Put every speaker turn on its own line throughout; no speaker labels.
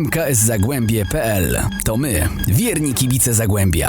mkszagłębie.pl. To my, wierni kibice Zagłębia.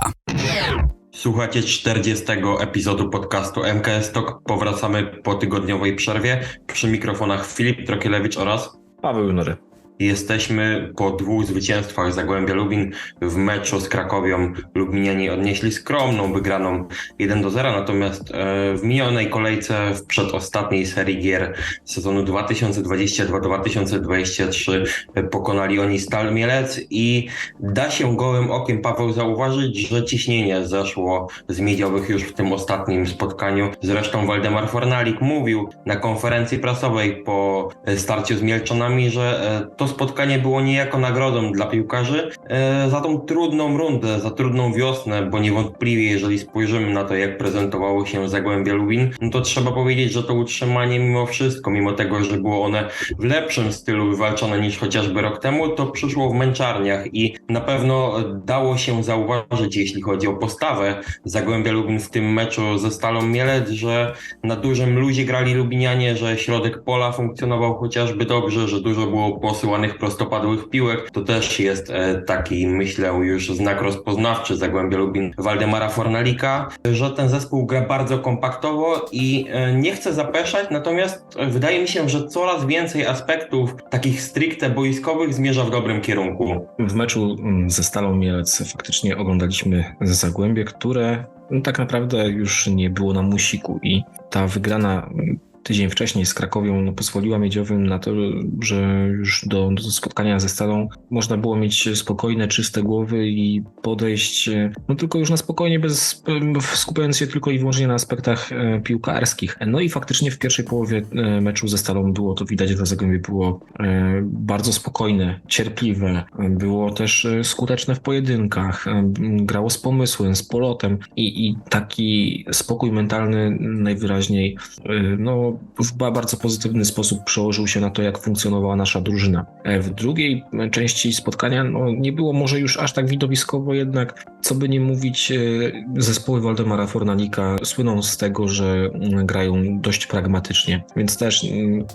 Słuchacie 40 epizodu podcastu MKS Talk. Powracamy po tygodniowej przerwie. Przy mikrofonach Filip Trokielewicz oraz
Paweł Junory.
Jesteśmy po dwóch zwycięstwach Zagłębia Lubin w meczu z Krakowią. Lubiniani odnieśli skromną wygraną 1 do 0, natomiast e, w minionej kolejce w przedostatniej serii gier sezonu 2022-2023 pokonali oni Stal Mielec i da się gołym okiem Paweł zauważyć, że ciśnienie zeszło z miedziowych już w tym ostatnim spotkaniu. Zresztą Waldemar Fornalik mówił na konferencji prasowej po starciu z Mielczonami, że e, to spotkanie było niejako nagrodą dla piłkarzy e, za tą trudną rundę, za trudną wiosnę, bo niewątpliwie, jeżeli spojrzymy na to, jak prezentowało się Zagłębie Lubin, no to trzeba powiedzieć, że to utrzymanie mimo wszystko, mimo tego, że było one w lepszym stylu wywalczone niż chociażby rok temu, to przyszło w męczarniach i na pewno dało się zauważyć, jeśli chodzi o postawę Zagłębia Lubin w tym meczu ze Stalą Mielec, że na dużym luzie grali Lubinianie, że środek pola funkcjonował chociażby dobrze, że dużo było posyłanych prostopadłych piłek. To też jest e, taki, myślę, już znak rozpoznawczy Zagłębia Lubin Waldemara Fornalika, że ten zespół gra bardzo kompaktowo i e, nie chcę zapeszać, natomiast wydaje mi się, że coraz więcej aspektów takich stricte boiskowych zmierza w dobrym kierunku.
W meczu mm, ze Stalą Mielec faktycznie oglądaliśmy Zagłębie, które no, tak naprawdę już nie było na musiku i ta wygrana mm, tydzień wcześniej z Krakowią pozwoliła Miedziowym na to, że już do, do, spotkania ze Stalą można było mieć spokojne, czyste głowy i podejść no tylko już na spokojnie, bez, skupiając się tylko i wyłącznie na aspektach e, piłkarskich. No i faktycznie w pierwszej połowie e, meczu ze Stalą było to widać, że Zagłębie było e, bardzo spokojne, cierpliwe, było też skuteczne w pojedynkach, grało z pomysłem, z polotem i, i taki spokój mentalny najwyraźniej no w bardzo pozytywny sposób przełożył się na to, jak funkcjonowała nasza drużyna. E, w drugiej części spotkania no, nie było może już aż tak widowiskowo, jednak co by nie mówić, e, zespoły Waldemara Fornalika słyną z tego, że mm, grają dość pragmatycznie, więc też mm,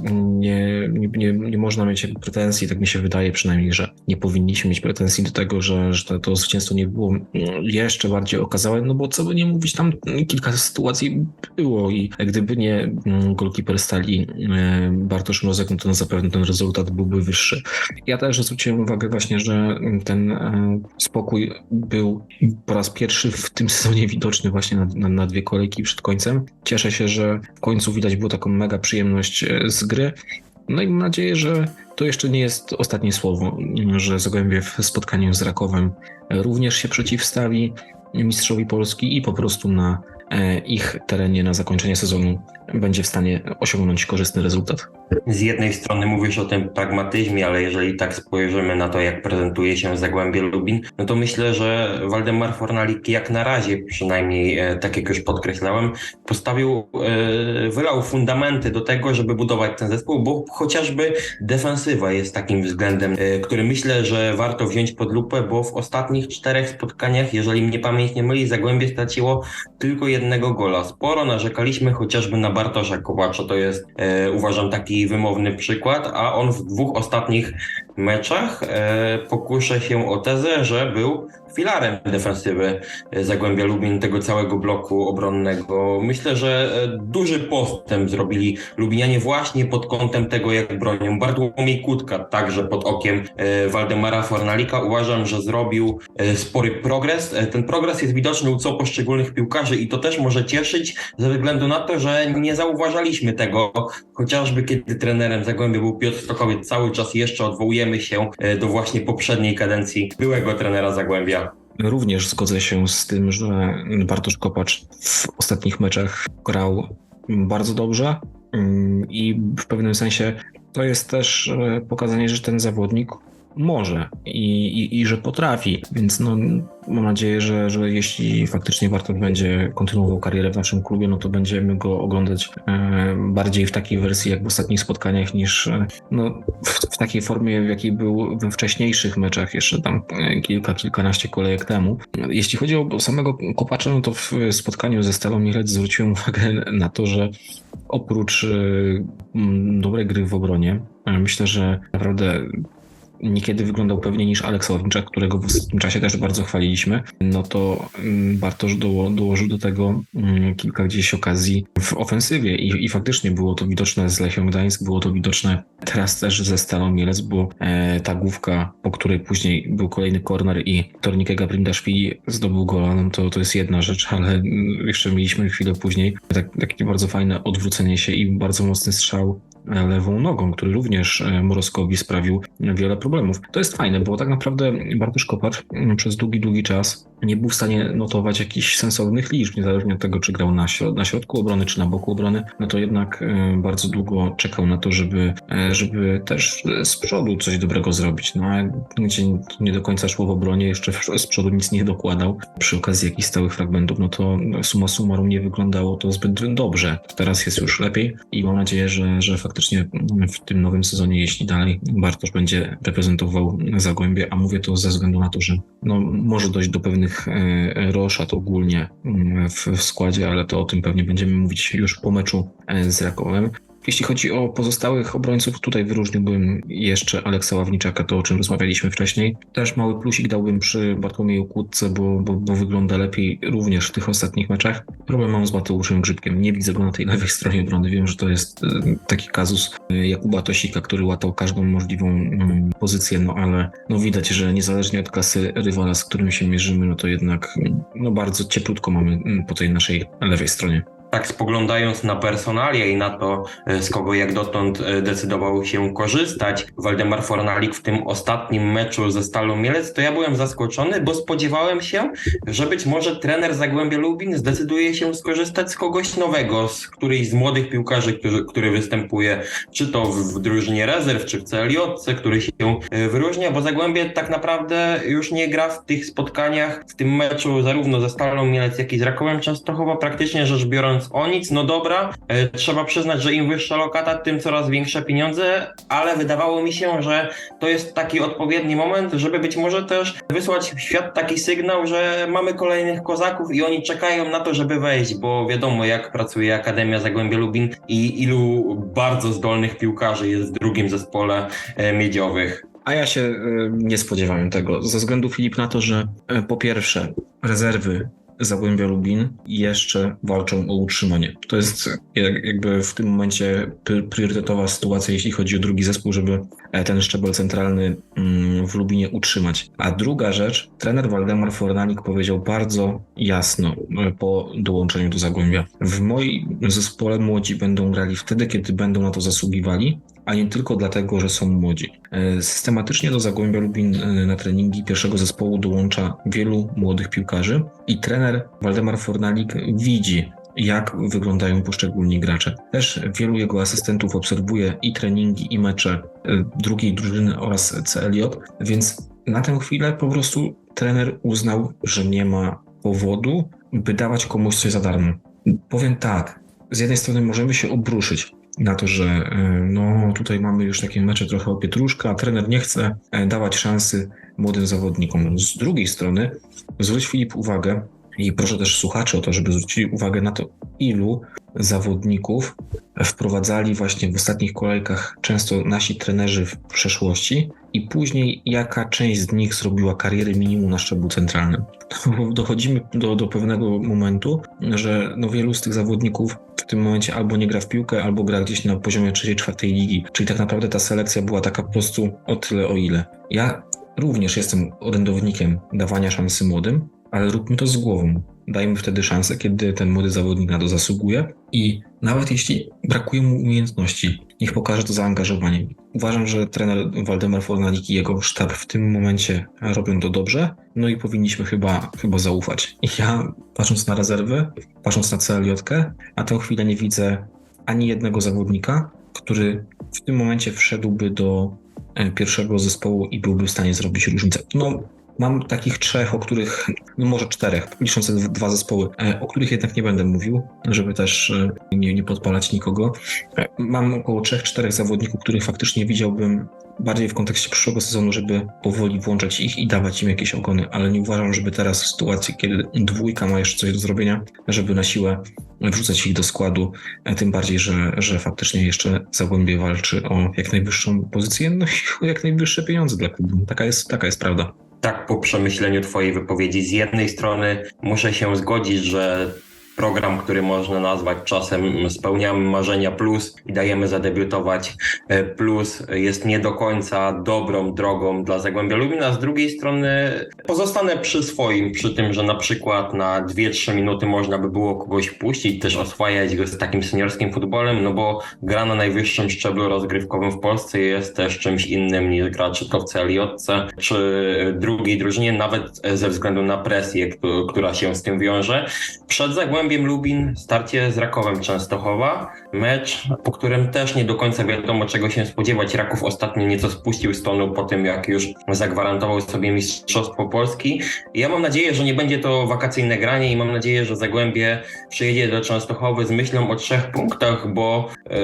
nie, nie, nie można mieć pretensji, tak mi się wydaje przynajmniej, że nie powinniśmy mieć pretensji do tego, że, że to, zwycięstwo nie było mm, jeszcze bardziej okazałe, no bo co by nie mówić, tam kilka sytuacji było i gdyby nie golkiper stali e, Bartosz Mrozek, no to zapewne ten rezultat byłby wyższy. Ja też zwróciłem uwagę właśnie, że ten e, spokój był po raz pierwszy w tym sezonie widoczny właśnie na, na, na dwie kolejki przed końcem. Cieszę się, że w końcu widać było taką mega przyjemność e, z gry. No i mam nadzieję, że to jeszcze nie jest ostatnie słowo, że Zagłębie w spotkaniu z Rakowem również się przeciwstawi mistrzowi Polski i po prostu na ich terenie na zakończenie sezonu będzie w stanie osiągnąć korzystny rezultat.
Z jednej strony mówisz o tym pragmatyzmie, ale jeżeli tak spojrzymy na to, jak prezentuje się Zagłębie Lubin, no to myślę, że Waldemar Fornalik jak na razie, przynajmniej e, tak jak już podkreślałem, postawił, e, wylał fundamenty do tego, żeby budować ten zespół, bo chociażby defensywa jest takim względem, e, który myślę, że warto wziąć pod lupę, bo w ostatnich czterech spotkaniach, jeżeli mnie pamięć nie myli, Zagłębie straciło tylko jednego gola. Sporo narzekaliśmy chociażby na Bartosza Kowacza, to jest uważam taki wymowny przykład, a on w dwóch ostatnich meczach e, pokuszę się o tezę, że był filarem defensywy Zagłębia Lubin, tego całego bloku obronnego. Myślę, że e, duży postęp zrobili Lubinianie właśnie pod kątem tego, jak bronią. Bartłomiej Kutka także pod okiem e, Waldemara Fornalika. Uważam, że zrobił e, spory progres. Ten progres jest widoczny u co poszczególnych piłkarzy i to też może cieszyć ze względu na to, że nie zauważaliśmy tego, chociażby kiedy trenerem Zagłębia był Piotr Stokowiec. Cały czas jeszcze odwołujemy się do właśnie poprzedniej kadencji byłego trenera Zagłębia.
Również zgodzę się z tym, że Bartosz Kopacz w ostatnich meczach grał bardzo dobrze mm, i w pewnym sensie to jest też e, pokazanie, że ten zawodnik może i, i, i że potrafi. Więc no, mam nadzieję, że, że jeśli faktycznie Bartok będzie kontynuował karierę w naszym klubie, no to będziemy go oglądać e, bardziej w takiej wersji jak w ostatnich spotkaniach niż e, no, w, w, takiej formie, w jakiej był we wcześniejszych meczach, jeszcze tam e, kilka, kilkanaście kolejek temu. Jeśli chodzi o samego Kopacza, no to w spotkaniu ze Stalą Mielec zwróciłem uwagę na to, że oprócz dobrej gry w obronie, myślę, że naprawdę niekiedy wyglądał pewniej niż Aleks Ławniczak, którego w ostatnim czasie też bardzo chwaliliśmy, no to mm, Bartosz doło, dołożył do tego mm, kilka gdzieś okazji w ofensywie i, i faktycznie było to widoczne z Lechią Gdańsk, było to widoczne teraz też ze Stalą Mielec, bo e, ta główka, po której później był kolejny korner i Tornike Gabrindaszwili zdobył gola, no to, to jest jedna rzecz, ale mm, jeszcze mieliśmy chwilę później tak, takie bardzo fajne odwrócenie się i bardzo mocny strzał lewą nogą, który również e, Moroskowi sprawił wiele problemów. To jest fajne, bo tak naprawdę Bartosz Kopacz przez długi, długi czas nie był w stanie notować jakichś sensownych liczb, niezależnie od tego, czy grał na, środ- na środku obrony, czy na boku obrony, no to jednak e, bardzo długo czekał na to, żeby, e, żeby też z przodu coś dobrego zrobić. No a gdzie nie do końca szło w obronie, jeszcze z przodu nic nie dokładał przy okazji jakichś stałych fragmentów, no to suma summarum nie wyglądało to zbyt dobrze. Teraz jest już lepiej i mam nadzieję, że, że faktycznie w tym nowym sezonie, jeśli dalej Bartosz będzie reprezentował Zagłębie, a mówię to ze względu na to, że no, może dojść do pewnych e, roszad ogólnie mm, w, w składzie, ale to o tym pewnie będziemy mówić już po meczu e, z Rakowem. Jeśli chodzi o pozostałych obrońców, tutaj wyróżniłbym jeszcze Aleksa Ławniczaka, to o czym rozmawialiśmy wcześniej. Też mały plusik dałbym przy Bartłomieju Kłódce, bo, bo, bo wygląda lepiej również w tych ostatnich meczach. Problem mam z Mateuszem Grzybkiem. Nie widzę go na tej lewej stronie obrony. Wiem, że to jest e, taki kazus e, Jakuba Tosika, który łatał każdą możliwą mm, pozycję, no ale no widać, że niezależnie od klasy rywala, z którym się mierzymy, no to jednak mm, no bardzo cieplutko mamy mm, po tej naszej lewej stronie.
Tak spoglądając na personalia i na to, e, z kogo jak dotąd e, decydował się korzystać Waldemar Fornalik w tym ostatnim meczu ze Stalą Mielec, to ja byłem zaskoczony, bo spodziewałem się, że być może trener Zagłębia Lubin zdecyduje się skorzystać z kogoś nowego, z którejś z młodych piłkarzy, który, który występuje czy to w, drużynie rezerw, czy w CLJ, który się e, wyróżnia, bo Zagłębie tak naprawdę już nie gra w tych spotkaniach, w tym meczu zarówno ze Stalą Mielec, jak i z Rakowem Częstochowa, praktycznie rzecz biorąc o nic, no dobra, e, trzeba przyznać, że im wyższa lokata, tym coraz większe pieniądze, ale wydawało mi się, że to jest taki odpowiedni moment, żeby być może też wysłać w świat taki sygnał, że mamy kolejnych kozaków i oni czekają na to, żeby wejść, bo wiadomo jak pracuje Akademia Zagłębia Lubin i ilu bardzo zdolnych piłkarzy jest w drugim zespole e, miedziowych.
A ja się y, nie spodziewałem tego, ze względu Filip na to, że po pierwsze rezerwy Zagłębia Lubin jeszcze walczą o utrzymanie. To jest jak- jakby w tym momencie priorytetowa sytuacja, jeśli chodzi o drugi zespół, żeby e, ten szczebel centralny mm, w Lubinie utrzymać. A druga rzecz, trener Waldemar Fornalik powiedział bardzo jasno e, po dołączeniu do Zagłębia. W moim zespole młodzi będą grali wtedy, kiedy będą na to zasługiwali, a nie tylko dlatego, że są młodzi. E, Systematycznie do Zagłębia Lubin e, na treningi pierwszego zespołu dołącza wielu młodych piłkarzy i trener Waldemar Fornalik widzi, jak wyglądają poszczególni gracze. Też wielu jego asystentów obserwuje i treningi, i mecze e, drugiej drużyny oraz CLJ, więc na tę chwilę po prostu trener uznał, że nie ma powodu, by dawać komuś coś za darmo. Powiem tak, z jednej strony możemy się obruszyć na to, że e, no tutaj mamy już takie mecze trochę o pietruszka, trener nie chce e, dawać szansy młodym zawodnikom. Z drugiej strony zwróć Filip uwagę i proszę też słuchaczy o to, żeby zwrócili uwagę na to, ilu zawodników wprowadzali właśnie w ostatnich kolejkach często nasi trenerzy w przeszłości i później jaka część z nich zrobiła karierę minimum na szczeblu centralnym. Dochodzimy do, do pewnego momentu, że no wielu z tych zawodników w tym momencie albo nie gra w piłkę, albo gra gdzieś na poziomie trzeciej, czwartej ligi. Czyli tak naprawdę ta selekcja była taka po prostu o tyle, o ile. Ja również jestem orędownikiem dawania szansy młodym, ale róbmy to z głową. Dajmy wtedy szansę, kiedy ten młody zawodnik na to zasługuje i nawet jeśli brakuje mu umiejętności, niech pokaże to zaangażowanie. Uważam, że trener Waldemar Fornalik i jego sztab w tym momencie robią to dobrze, no i powinniśmy chyba, chyba zaufać. I ja, patrząc na rezerwy, patrząc na CLJ, na tę chwilę nie widzę ani jednego zawodnika, który w tym momencie wszedłby do e, pierwszego zespołu i byłby w stanie zrobić różnicę. No, Mam takich trzech, o których, no może czterech, licząc dwa zespoły, e, o których jednak nie będę mówił, żeby też e, nie, nie podpalać nikogo. E, Mam około trzech, czterech zawodników, których faktycznie widziałbym bardziej w kontekście przyszłego sezonu, żeby powoli włączać ich i dawać im jakieś ogony, ale nie uważam, żeby teraz w sytuacji, kiedy dwójka ma jeszcze coś do zrobienia, żeby na siłę wrzucać ich do składu, tym bardziej, że, że faktycznie jeszcze Zagłębie walczy o jak najwyższą pozycję, no i o jak najwyższe pieniądze dla klubu. Taka jest, taka jest prawda.
Tak, po przemyśleniu Twojej wypowiedzi, z jednej strony muszę się zgodzić, że program, który można nazwać czasem spełniamy marzenia plus i dajemy zadebiutować e, plus jest nie do końca dobrą drogą dla Zagłębia Lubin, a z drugiej strony pozostanę przy swoim, przy tym, że na przykład na 2-3 minuty można by było kogoś puścić, też oswajać go z takim seniorskim futbolem, no bo gra na najwyższym szczeblu rozgrywkowym w Polsce jest też czymś innym niż gra czy to w CLJ, czy drugiej drużynie, nawet ze względu na presję, któ- która się z tym wiąże. Przed Zagłębiem Lubin starcie z Rakowem Częstochowa, mecz, po którym też nie do końca wiadomo czego się spodziewać. Raków ostatnio nieco spuścił z tonu po tym, jak już zagwarantował sobie Mistrzostwo Polski. Ja mam nadzieję, że nie będzie to wakacyjne granie i mam nadzieję, że Zagłębie przyjedzie do Częstochowy z myślą o trzech punktach, bo e,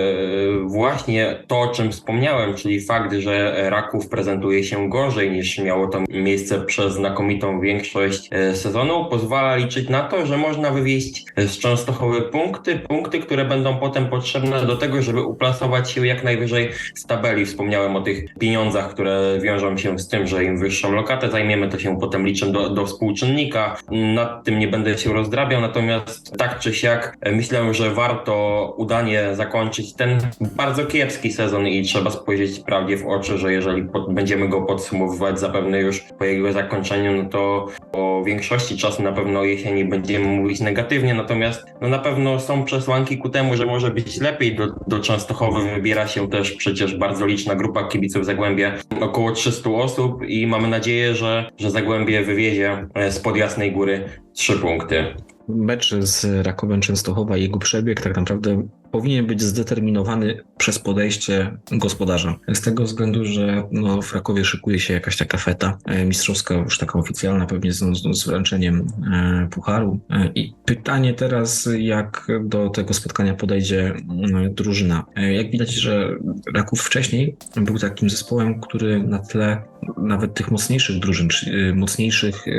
właśnie to, o czym wspomniałem, czyli fakt, że Raków prezentuje się gorzej niż miało to miejsce przez znakomitą większość e, sezonu, pozwala liczyć na to, że można wywieźć z Częstochowy punkty, punkty, które będą potem potrzebne do tego, żeby uplasować się jak najwyżej z tabeli. Wspomniałem o tych pieniądzach, które wiążą się z tym, że im wyższą lokatę zajmiemy, to się potem liczą do, do współczynnika. Nad tym nie będę się rozdrabiał, natomiast tak czy siak myślę, że warto udanie zakończyć ten bardzo kiepski sezon i trzeba spojrzeć prawdzie w oczy, że jeżeli pod, będziemy go podsumowywać zapewne już po jego zakończeniu, no to o większości czasu na pewno jesieni będziemy mówić negatywnie, natomiast no na pewno są przesłanki ku temu, że może być lepiej. Do, do Częstochowy wybiera się też przecież bardzo liczna grupa kibiców Zagłębia, około 300 osób i mamy nadzieję, że, że Zagłębie wywiezie e, spod Jasnej Góry trzy punkty.
Mecz z Rakowem Częstochowa i jego przebieg tak naprawdę powinien być zdeterminowany przez podejście gospodarza. Z tego względu, że no, w Rakowie szykuje się jakaś taka feta e, mistrzowska, już taka oficjalna, pewnie z, z, wręczeniem e, pucharu. E, I pytanie teraz, jak do tego spotkania podejdzie mm, drużyna. E, jak widać, że Raków wcześniej był takim zespołem, który na tle nawet tych mocniejszych drużyn, e, mocniejszych, e,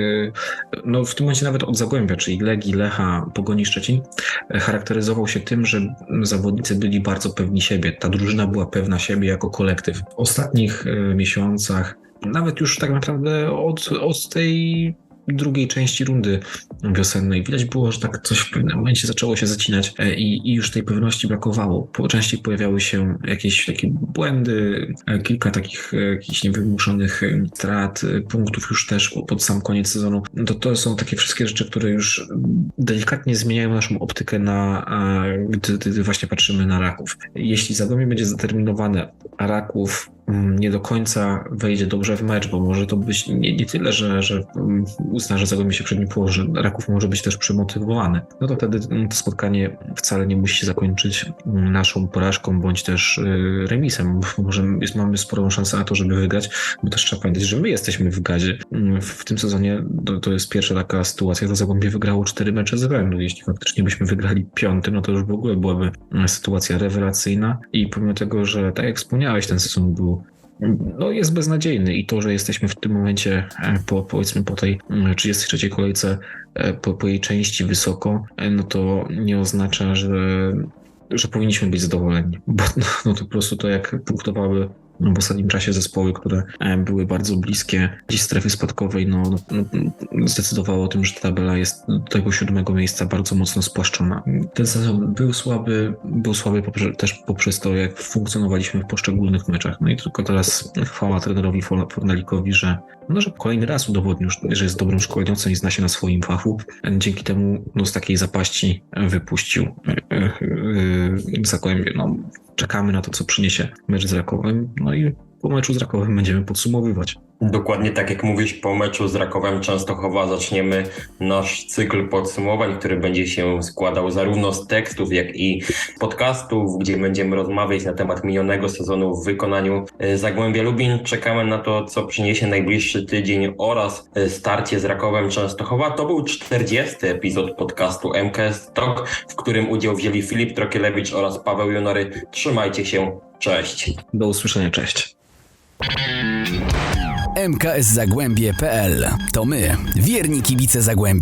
no w tym momencie nawet od Zagłębia, czyli Legii, Lecha, Pogoni Szczecin, e, charakteryzował się tym, że zawodnicy byli bardzo pewni siebie. Ta drużyna była pewna siebie jako kolektyw. W ostatnich miesiącach, nawet już tak naprawdę od, od tej drugiej części rundy wiosennej. Widać było, że tak coś w pewnym momencie zaczęło się zacinać e, i, i już tej pewności brakowało. Po, częściej pojawiały się jakieś takie błędy, e, kilka takich e, jakichś niewymuszonych strat, punktów już też po- pod sam koniec sezonu. No To to są takie wszystkie rzeczy, które już delikatnie zmieniają naszą optykę na, gdy, gdy właśnie patrzymy na Raków. Jeśli Zagłębie będzie zdeterminowane, a Raków mm, nie do końca wejdzie dobrze w mecz, bo może to być nie, nie tyle, że, że mm, uzna, że Zagłębie się przed nim położy, Może być też przymotywowany. No to wtedy mm, to spotkanie wcale nie musi się zakończyć mm, naszą porażką, bądź też y, remisem, bo może jest, mamy sporą szansę na to, żeby wygrać, bo też trzeba pamiętać, że my jesteśmy w gazie. Mm, W, tym sezonie to, to jest pierwsza taka sytuacja, że Zagłębie wygrało cztery mecze z rzędu. Jeśli faktycznie byśmy wygrali piąty, no to już w ogóle byłaby sytuacja rewelacyjna i pomimo tego, że tak jak wspomniałeś, ten sezon był no jest beznadziejny i to, że jesteśmy w tym momencie e, po, powiedzmy po tej mm, 33 kolejce, e, po, po jej części wysoko, e, no to nie oznacza, że, że powinniśmy być zadowoleni, bo no, no to po prostu to jak punktowały w ostatnim czasie zespoły, które e, były bardzo bliskie gdzieś strefy spadkowej, no, no, no zdecydowało o tym, że ta tabela jest do tego siódmego miejsca bardzo mocno spłaszczona. Ten sezon był słaby, był słaby poprze- też poprzez to, jak funkcjonowaliśmy w poszczególnych meczach. No i tylko teraz chwała trenerowi For- Fornalikowi, że no, że kolejny raz udowodnił, że jest dobrym szkoleniowcem i zna się na swoim fachu. Dzięki temu no, z takiej zapaści wypuścił e, e, Zagłębie. No, czekamy na to, co przyniesie mecz z Rakowem. No i po meczu z Rakowem będziemy podsumowywać.
Dokładnie tak jak mówisz, po meczu z Rakowem Częstochowa zaczniemy nasz cykl podsumowań, który będzie się składał zarówno z tekstów, jak i podcastów, gdzie będziemy rozmawiać na temat minionego sezonu w wykonaniu e, Zagłębia Lubin. Czekamy na to, co przyniesie najbliższy tydzień oraz e, starcie z Rakowem Częstochowa. To był 40. epizod podcastu MKS Talk, w którym udział wzięli Filip Trokielewicz oraz Paweł Junory. Trzymajcie się, cześć!
Do usłyszenia, cześć.
mkszagłębie.pl To my, wierni kibice Zagłębia.